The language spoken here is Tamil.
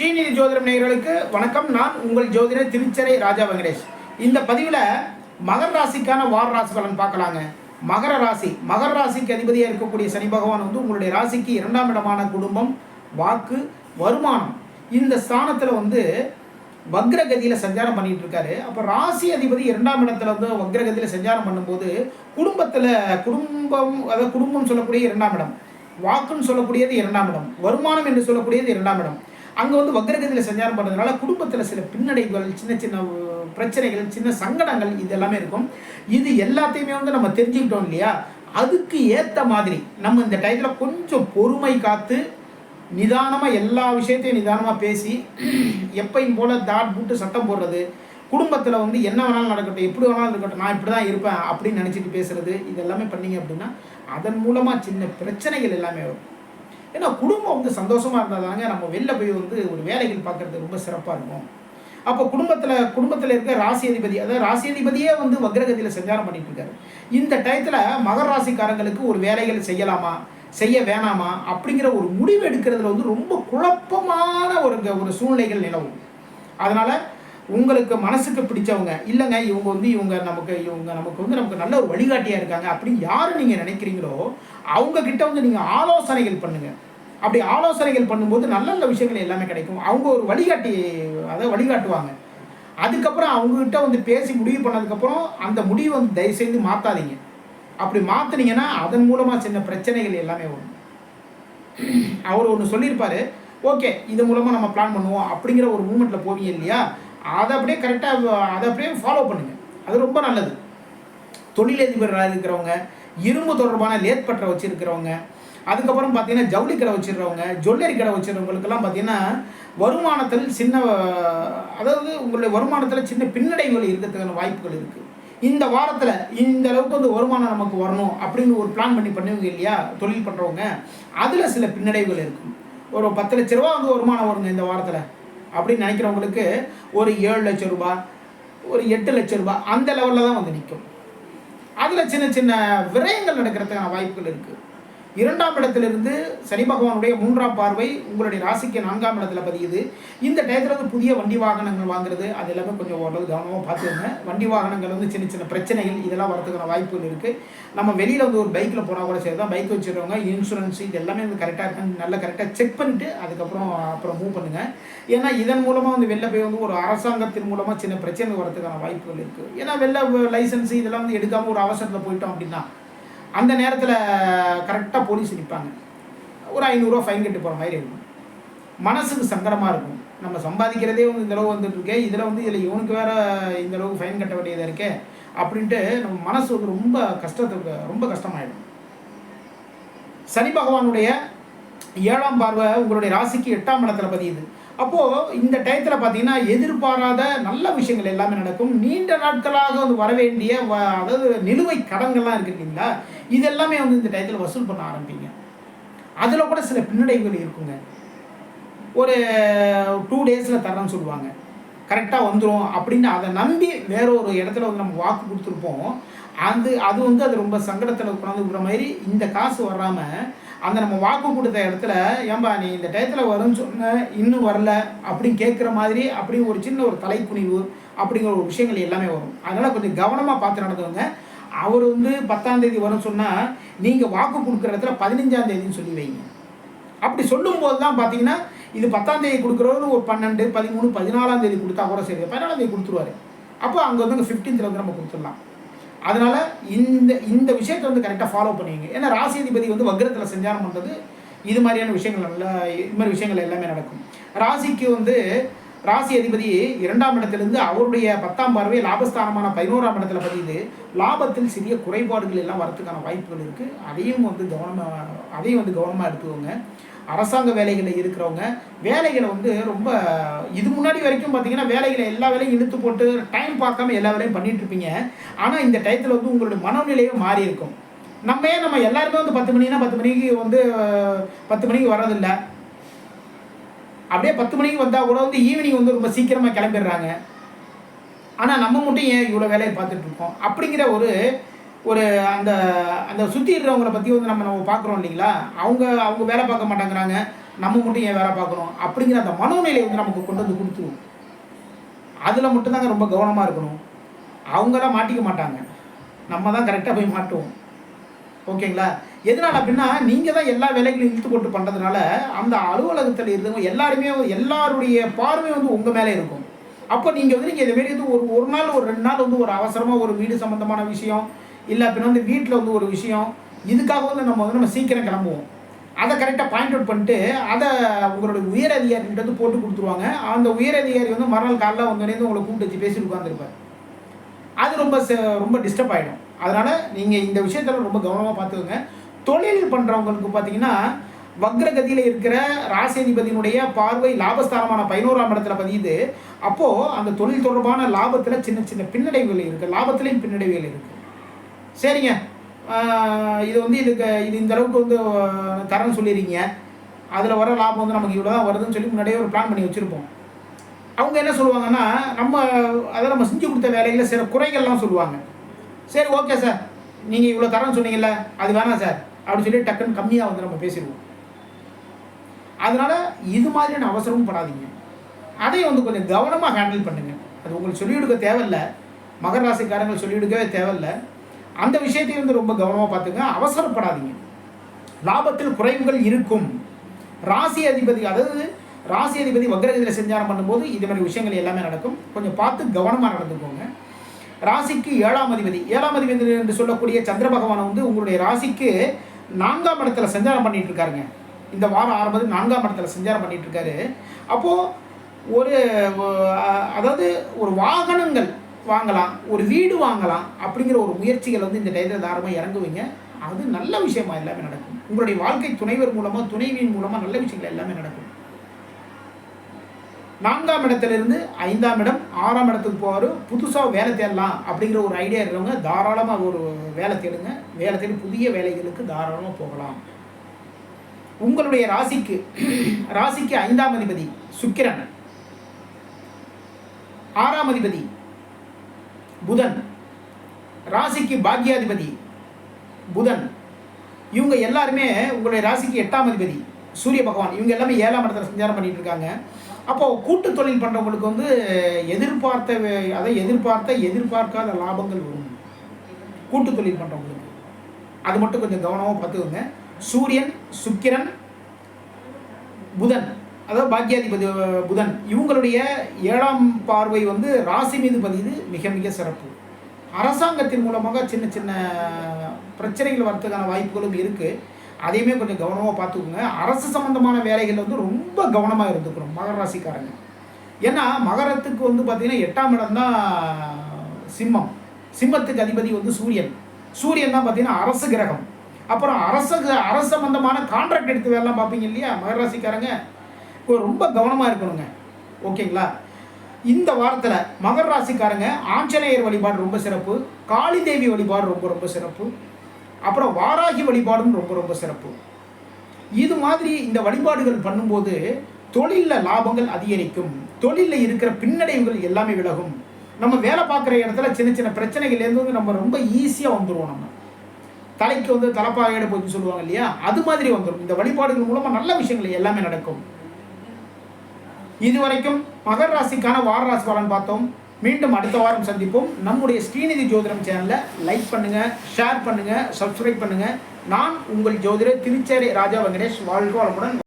ஸ்ரீநிதி ஜோதிடம் நேயர்களுக்கு வணக்கம். நான் உங்கள் ஜோதிடர் திருச்சரை ராஜா வெங்கடேஷ். இந்த பதிவில் மகர ராசிக்கான வார ராசி பலன் பார்க்கலாங்க. மகர ராசி. மகர ராசிக்கு அதிபதியாக இருக்கக்கூடிய சனி பகவான் வந்து உங்களுடைய ராசிக்கு இரண்டாம் இடமான குடும்பம் வாக்கு வருமானம். இந்த ஸ்தானத்தில் வந்து வக்ரகதியில் சஞ்சாரம் பண்ணிட்டு இருக்காரு. அப்போ ராசி அதிபதி இரண்டாம் இடத்துல வந்து வக்ரகதியில் சஞ்சாரம் பண்ணும்போது குடும்பத்தில் குடும்பம் அதாவது குடும்பம் சொல்லக்கூடிய இரண்டாம் இடம். வாக்குன்னு சொல்லக்கூடியது இரண்டாம் இடம். வருமானம் என்று சொல்லக்கூடியது இரண்டாம் இடம். அங்கே வந்து வக்ரகதியில் சஞ்சாரம் பண்ணுறதுனால குடும்பத்தில் சில பின்னடைவுகள் சின்ன சின்ன பிரச்சனைகள் சின்ன சங்கடங்கள் இது எல்லாமே இருக்கும். இது எல்லாத்தையுமே வந்து நம்ம தெரிஞ்சுக்கிட்டோம் இல்லையா? அதுக்கு ஏற்ற மாதிரி நம்ம இந்த டயத்தில் கொஞ்சம் பொறுமை காத்து நிதானமாக எல்லா விஷயத்தையும் நிதானமாக பேசி எப்பையும் போல் தாட் போட்டு சட்டம் போடுறது குடும்பத்தில் வந்து என்ன வேணாலும் நடக்கட்டும் எப்படி வேணாலும் இருக்கட்டும் நான் இப்படி தான் இருப்பேன் அப்படின்னு நினச்சிட்டு பேசுறது இது எல்லாமே பண்ணீங்க அப்படின்னா அதன் மூலமாக சின்ன பிரச்சனைகள் எல்லாமே வரும். ஏன்னா குடும்பம் வந்து சந்தோஷமாக இருந்தால் தாங்க நம்ம வெளில போய் வந்து ஒரு வேலைகள் பார்க்குறது ரொம்ப சிறப்பாக இருக்கும். அப்போ குடும்பத்தில் குடும்பத்தில் இருக்க ராசி அதிபதி அதாவது ராசி அதிபதியே வந்து வக்ரகதியில் சஞ்சாரம் பண்ணிட்டு இருக்காரு. இந்த டயத்தில் மகர ராசிக்காரங்களுக்கு ஒரு வேலைகள் செய்யலாமா செய்ய வேணாமா அப்படிங்கிற ஒரு முடிவு எடுக்கிறதுல வந்து ரொம்ப குழப்பமான ஒரு ஒரு சூழ்நிலைகள் நிலவும். அதனால் உங்களுக்கு மனசுக்கு பிடிச்சவங்க இல்லைங்க இவங்க வந்து இவங்க நமக்கு இவங்க நமக்கு வந்து நமக்கு நல்ல ஒரு வழிகாட்டியாக இருக்காங்க அப்படின்னு யார் நீங்கள் நினைக்கிறீங்களோ அவங்கக்கிட்ட வந்து நீங்கள் ஆலோசனைகள் பண்ணுங்கள் அப்படி ஆலோசனைகள் பண்ணும்போது நல்ல நல்ல விஷயங்கள் எல்லாமே கிடைக்கும். அவங்க ஒரு வழிகாட்டி அதை வழிகாட்டுவாங்க. அதுக்கப்புறம் அவங்ககிட்ட வந்து பேசி முடிவு பண்ணதுக்கப்புறம் அந்த முடிவை வந்து தயவுசெய்து மாற்றாதீங்க அப்படி மாற்றுனீங்கன்னா அதன் மூலமாக சின்ன பிரச்சனைகள் எல்லாமே வரும். அவர் ஒன்று சொல்லியிருப்பார் ஓகே இது மூலமாக நம்ம பிளான் பண்ணுவோம் அப்படிங்கிற ஒரு மூமெண்ட்டில் போவீங்க இல்லையா? அதை அப்படியே கரெக்டாக அதை அப்படியே ஃபாலோ பண்ணுங்கள் அது ரொம்ப நல்லது. தொழிலதிபராக இருக்கிறவங்க இரும்பு தொடர்பான லேத் பற்ற வச்சுருக்கிறவங்க அதுக்கப்புறம் பார்த்தீங்கன்னா ஜவுளி கடை வச்சுருக்கிறவங்க ஜுவல்லரி கடை வச்சுருக்கவங்களுக்கெல்லாம் பார்த்தீங்கன்னா வருமானத்தில் சின்ன அதாவது உங்களுடைய வருமானத்தில் சின்ன பின்னடைவுகள் இருக்கிறதுக்கான வாய்ப்புகள் இருக்குது இந்த வாரத்தில் இந்த அளவுக்கு வந்து வருமானம் நமக்கு வரணும் அப்படின்னு ஒரு பிளான் பண்ணி பண்ணுவீங்க இல்லையா? தொழில் பண்ணுறவங்க அதில் சில பின்னடைவுகள் இருக்கும். ஒரு பத்து லட்ச ரூபா வந்து வருமானம் வருங்க இந்த வாரத்தில் அப்படின்னு நினைக்கிறவங்களுக்கு ஒரு ஏழு லட்சம் ரூபா ஒரு எட்டு லட்சம் ரூபா அந்த லெவலில் தான் வந்து நிற்கும் அதில் சின்ன சின்ன விரயங்கள் நடக்கிறதுக்கான வாய்ப்புகள் இருக்குது இரண்டாம் இடத்திலிருந்து சனி பகவானுடைய மூன்றாம் பார்வை உங்களுடைய ராசிக்கு நான்காம் இடத்துல பதியுது. இந்த டயத்தில் வந்து புதிய வண்டி வாகனங்கள் வாங்குறது அது எல்லாமே கொஞ்சம் ஓரளவு கவனமாக பார்த்துக்கோங்க. வண்டி வாகனங்கள் வந்து சின்ன சின்ன பிரச்சனைகள் இதெல்லாம் வரதுக்கான வாய்ப்புகள் இருக்குது நம்ம வெளியில் வந்து ஒரு பைக்கில் போனால் கூட சரி தான் பைக் வச்சுருக்கவங்க இன்சூரன்ஸ் இது எல்லாமே வந்து கரெக்டாக இருக்கான்னு நல்லா கரெக்டாக செக் பண்ணிட்டு அதுக்கப்புறம் அப்புறம் மூவ் பண்ணுங்கள் ஏன்னா இதன் மூலமாக வந்து வெளில போய் வந்து ஒரு அரசாங்கத்தின் மூலமாக சின்ன பிரச்சனை வரதுக்கான வாய்ப்புகள் இருக்குது ஏன்னா வெளில லைசன்ஸ் இதெல்லாம் வந்து எடுக்காமல் ஒரு அவசரத்தில் போயிட்டோம் அப்படின்னா அந்த நேரத்தில் கரெக்டாக போலீஸ் நிற்பாங்க ஒரு ஐநூறுரூவா ஃபைன் கட்டு போகிற மாதிரி இருக்கும். மனசுக்கு சங்கடமாக இருக்கும். நம்ம சம்பாதிக்கிறதே வந்து இந்த அளவு இதில் வந்து இதில் இவனுக்கு வேறு இந்த அளவுக்கு ஃபைன் கட்ட வேண்டியதாக இருக்கே அப்படின்ட்டு நம்ம மனசு வந்து ரொம்ப கஷ்டத்துக்கு ரொம்ப கஷ்டமாயிடும். சனி பகவானுடைய ஏழாம் பார்வை உங்களுடைய ராசிக்கு எட்டாம் இடத்துல பதியுது. அப்போது இந்த டயத்தில் பார்த்தீங்கன்னா எதிர்பாராத நல்ல விஷயங்கள் எல்லாமே நடக்கும். நீண்ட நாட்களாக வந்து வரவேண்டிய வ- அதாவது நிலுவை கடன்கள்லாம் இருக்கு இல்லைங்களா? இது எல்லாமே வந்து இந்த டயத்தில் வசூல் பண்ண ஆரம்பிங்க. அதில் கூட சில பின்னடைவுகள் இருக்குங்க. ஒரு டூ டேஸில் தரேன்னு சொல்லுவாங்க. கரெக்டாக வந்துடும் அப்படின்னு அதை நம்பி வேற ஒரு இடத்துல வந்து நம்ம வாக்கு கொடுத்துருப்போம். அது அது வந்து அது ரொம்ப சங்கடத்தில் கொண்டாந்து விடுற மாதிரி இந்த காசு வராமல் அந்த நம்ம வாக்கு கொடுத்த இடத்துல ஏன்பா நீ இந்த டயத்தில் வரும்னு சொன்ன இன்னும் வரல அப்படின்னு கேட்குற மாதிரி அப்படி ஒரு சின்ன ஒரு தலைக்குனிவு அப்படிங்கிற ஒரு விஷயங்கள் எல்லாமே வரும். அதனால் கொஞ்சம் கவனமாக பார்த்து நடந்தவங்க அவர் வந்து பத்தாம் தேதி வரும்னு சொன்னால் நீங்கள் வாக்கு கொடுக்குற இடத்துல பதினஞ்சாம் தேதின்னு சொல்லி வைங்க. அப்படி சொல்லும்போது தான் பார்த்தீங்கன்னா இது பத்தாம் தேதி கொடுக்குறவரு ஒரு பன்னெண்டு பதிமூணு பதினாலாம் தேதி கொடுத்தா கூட சரி. பதினாலாம் தேதி கொடுத்துருவாரு. அப்போ அங்கே வந்து ஃபிஃப்டீன்த்தில் வந்து நம்ம கொடுத்துடலாம். அதனால் இந்த இந்த விஷயத்தை வந்து கரெக்டாக ஃபாலோ பண்ணுவீங்க ஏன்னா ராசி அதிபதி வந்து வக்ரத்தில் சஞ்சாரம் பண்ணுறது இது மாதிரியான விஷயங்கள் நல்லா இது மாதிரி விஷயங்கள் எல்லாமே நடக்கும். ராசிக்கு வந்து ராசி அதிபதி இரண்டாம் இடத்திலிருந்து அவருடைய பத்தாம் பார்வை லாபஸ்தானமான பதினோராம் இடத்துல பதியுது. லாபத்தில் சிறிய குறைபாடுகள் எல்லாம் வரத்துக்கான வாய்ப்புகள் இருக்குது அதையும் வந்து கவனமாக அதையும் வந்து கவனமாக எடுத்துக்கோங்க. அரசாங்க வேலைகளில் இருக்கிறவங்க வேலைகளை வந்து ரொம்ப இது முன்னாடி வரைக்கும் பார்த்தீங்கன்னா வேலைகளை எல்லா வேலையும் இழுத்து போட்டு டைம் பார்க்காம எல்லா வேலையும் பண்ணிட்டு இருப்பீங்க. ஆனால் இந்த டயத்தில் வந்து உங்களுடைய மனநிலையே மாறி இருக்கும். நம்ம ஏன் நம்ம எல்லாருமே வந்து பத்து மணினா பத்து மணிக்கு வந்து பத்து மணிக்கு வர்றதில்லை. அப்படியே பத்து மணிக்கு வந்தால் கூட வந்து ஈவினிங் வந்து ரொம்ப சீக்கிரமாக கிளம்பிடுறாங்க. ஆனால் நம்ம மட்டும் ஏன் இவ்வளோ வேலையை பார்த்துட்ருக்கோம் அப்படிங்கிற ஒரு ஒரு அந்த அந்த சுற்றி இருக்கிறவங்கள பற்றி வந்து நம்ம நம்ம பார்க்குறோம் இல்லைங்களா? அவங்க அவங்க வேலை பார்க்க மாட்டேங்கிறாங்க. நம்ம மட்டும் ஏன் வேலை பார்க்கணும்? அப்படிங்கிற அந்த மனோநிலை வந்து நமக்கு கொண்டு வந்து கொடுத்துரும். அதில் மட்டும்தாங்க ரொம்ப கவனமாக இருக்கணும். அவங்களாம் மாட்டிக்க மாட்டாங்க. நம்ம தான் கரெக்டாக போய் மாட்டுவோம். ஓகேங்களா? எதனால் அப்படின்னா நீங்கள் தான் எல்லா வேலைகளையும் இழுத்து போட்டு பண்ணுறதுனால அந்த அலுவலகத்தில் இருந்தவங்க எல்லாருமே எல்லாருடைய பார்வை வந்து உங்கள் மேலே இருக்கும். அப்போ நீங்கள் வந்து நீங்கள் இதுமாரி வந்து ஒரு ஒரு நாள் ஒரு ரெண்டு நாள் வந்து ஒரு அவசரமாக ஒரு வீடு சம்மந்தமான விஷயம் இல்லை அப்படின்னா வந்து வீட்டில் வந்து ஒரு விஷயம் இதுக்காக வந்து நம்ம வந்து நம்ம சீக்கிரம் கிளம்புவோம். அதை கரெக்டாக பாயிண்ட் அவுட் பண்ணிட்டு அதை உங்களுடைய உயர் அதிகாரிகிட்ட வந்து போட்டு கொடுத்துருவாங்க. அந்த உயர் அதிகாரி வந்து மறுநாள் காலைல வந்தோடனே உங்களை கூப்பிட்டு வச்சு பேசி உட்காந்துருப்பார் அது ரொம்ப ச- ரொம்ப டிஸ்டர்ப் ஆகிடும் அதனால் நீங்கள் இந்த விஷயத்தில் ரொம்ப கவனமாக பார்த்துக்கோங்க. தொழில் பண்ணுறவங்களுக்கு பார்த்தீங்கன்னா வக்ரகதியில் இருக்கிற ராசியதிபதியினுடைய பார்வை லாபஸ்தானமான பதினோராம் இடத்துல பதியுது. அப்போது அந்த தொழில் தொடர்பான லாபத்தில் சின்ன சின்ன பின்னடைவுகள் இருக்குது லாபத்துலேயும் பின்னடைவுகள் இருக்குது சரிங்க. இது வந்து இதுக்கு இது இந்த அளவுக்கு வந்து ஆஹ், தரேன்னு சொல்லிடுறீங்க அதில் வர லாபம் வந்து நமக்கு இவ்வளோ தான் வருதுன்னு சொல்லி முன்னாடியே ஒரு பிளான் பண்ணி வச்சுருப்போம். அவங்க என்ன சொல்லுவாங்கன்னா நம்ம அதை நம்ம செஞ்சு கொடுத்த வேலையில் சில குறைகள்லாம் சொல்லுவாங்க. சரி ஓகே சார் நீங்கள் இவ்வளோ தரேன்னு சொன்னீங்கல்ல அது வேணாம் சார் அப்படின்னு சொல்லி டக்குன்னு கம்மியாக வந்து நம்ம பேசிடுவோம். அதனால் இது மாதிரியான அவசரமும் படாதீங்க. அதையும் வந்து கொஞ்சம் கவனமாக ஹேண்டில் பண்ணுங்கள் அது உங்களுக்கு சொல்லிக் கொடுக்க தேவையில்ல. மகர ராசிக்காரங்க சொல்லிக் கொடுக்கவே தேவையில்ல. அந்த விஷயத்தையும் வந்து ரொம்ப கவனமாக பார்த்துங்க. அவசரப்படாதீங்க. லாபத்தில் குறைவுகள் இருக்கும். ராசி அதிபதி அதாவது ராசி அதிபதி வக்ரகதியில் சஞ்சாரம் பண்ணும்போது இது மாதிரி விஷயங்கள் எல்லாமே நடக்கும். கொஞ்சம் பார்த்து கவனமாக நடந்துக்கோங்க. ராசிக்கு ஏழாம் அதிபதி. ஏழாம் அதிபதி என்று சொல்லக்கூடிய சந்திர பகவான் வந்து உங்களுடைய ராசிக்கு நான்காம் இடத்துல சஞ்சாரம் பண்ணிட்டு இருக்காருங்க இந்த வாரம் ஆரம்பத்தில் நான்காம் இடத்துல சஞ்சாரம் பண்ணிட்டு இருக்காரு அப்போது ஒரு அதாவது ஒரு வாகனங்கள் வாங்கலாம் ஒரு வீடு வாங்கலாம் அப்படிங்கிற ஒரு முயற்சிகள் வந்து இந்த டயத்தில் தாராளமாக இறங்குவீங்க. அது நல்ல விஷயமா எல்லாமே நடக்கும். உங்களுடைய வாழ்க்கை துணைவர் மூலமாக துணைவியின் மூலமாக நல்ல விஷயங்கள் எல்லாமே நடக்கும். நான்காம் இடத்திலிருந்து ஐந்தாம் இடம் ஆறாம் இடத்துக்கு போவார். புதுசாக வேலை தேடலாம் அப்படிங்கிற ஒரு ஐடியா இருக்கிறவங்க தாராளமாக ஒரு வேலை தேடுங்க. வேலை தேடி புதிய வேலைகளுக்கு தாராளமாக போகலாம். உங்களுடைய ராசிக்கு ராசிக்கு ஐந்தாம் அதிபதி சுக்கிரன். ஆறாம் அதிபதி புதன். ராசிக்கு பாக்யாதிபதி. புதன். இவங்க எல்லாருமே உங்களுடைய ராசிக்கு எட்டாம் அதிபதி. சூரிய பகவான். இவங்க எல்லாமே ஏழாம் இடத்துல சஞ்சாரம் பண்ணிட்டு இருக்காங்க அப்போ கூட்டு தொழில் பண்ணுறவங்களுக்கு வந்து எதிர்பார்த்த வே- அதை எதிர்பார்த்த எதிர்பார்க்காத லாபங்கள் வரும். கூட்டு தொழில் பண்ணுறவங்களுக்கு அது மட்டும் கொஞ்சம் கவனமாக பார்த்துக்கோங்க. சூரியன் சுக்கிரன் புதன். அதாவது பாக்யாதிபதி புதன் இவங்களுடைய ஏழாம் பார்வை வந்து ராசி மீது பதியுது மிக மிக சிறப்பு. அரசாங்கத்தின் மூலமாக சின்ன சின்ன பிரச்சனைகள் வரதுக்கான வாய்ப்புகளும் இருக்குது அதையுமே கொஞ்சம் கவனமாக பார்த்துக்கோங்க. அரசு சம்மந்தமான வேலைகள் வந்து ரொம்ப கவனமாக இருந்துக்கணும் மகர ராசிக்காரங்க. ஏன்னா மகரத்துக்கு வந்து பார்த்திங்கன்னா எட்டாம் இடம் தான் சிம்மம். சிம்மத்துக்கு அதிபதி வந்து சூரியன். சூரியன் தான் பார்த்திங்கன்னா அரசு கிரகம். அப்புறம் அரச அரசு சம்மந்தமான கான்ட்ராக்ட் எடுத்து வேலைலாம் பார்ப்பீங்க இல்லையா மகர ராசிக்காரங்க? ரொம்ப கவனமாக இருக்கணுங்க. ஓகேங்களா? இந்த வாரத்தில் மகர ராசிக்காரங்க ஆஞ்சநேயர் வழிபாடு ரொம்ப சிறப்பு காளி தேவி வழிபாடு ரொம்ப ரொம்ப சிறப்பு அப்புறம் வாராகி வழிபாடும் ரொம்ப ரொம்ப சிறப்பு. இது மாதிரி இந்த வழிபாடுகள் பண்ணும்போது தொழிலில் லாபங்கள் அதிகரிக்கும். தொழிலில் இருக்கிற பின்னடைவுகள் எல்லாமே விலகும். நம்ம வேலை பார்க்குற இடத்துல சின்ன சின்ன பிரச்சனைகள்லேருந்து வந்து நம்ம ரொம்ப ஈஸியாக வந்துடுவோம் நம்ம. தலைக்கு வந்து தலைப்பாகையிட போச்சுன்னு சொல்லுவாங்க இல்லையா? அது மாதிரி வந்துடும் இந்த வழிபாடுகள் மூலமாக நல்ல விஷயங்கள் எல்லாமே நடக்கும். இதுவரைக்கும் மகர ராசிக்கான வார ராசி பலன் பார்த்தோம். மீண்டும் அடுத்த வாரம் சந்திப்போம். நம்முடைய ஸ்ரீநிதி ஜோதிடம் சேனலை லைக் பண்ணுங்க ஷேர் பண்ணுங்க சப்ஸ்கிரைப் பண்ணுங்க. நான் உங்கள் ஜோதிடர் திருச்சேரி ராஜா வெங்கடேஷ். வாழ்க வளமுடன்.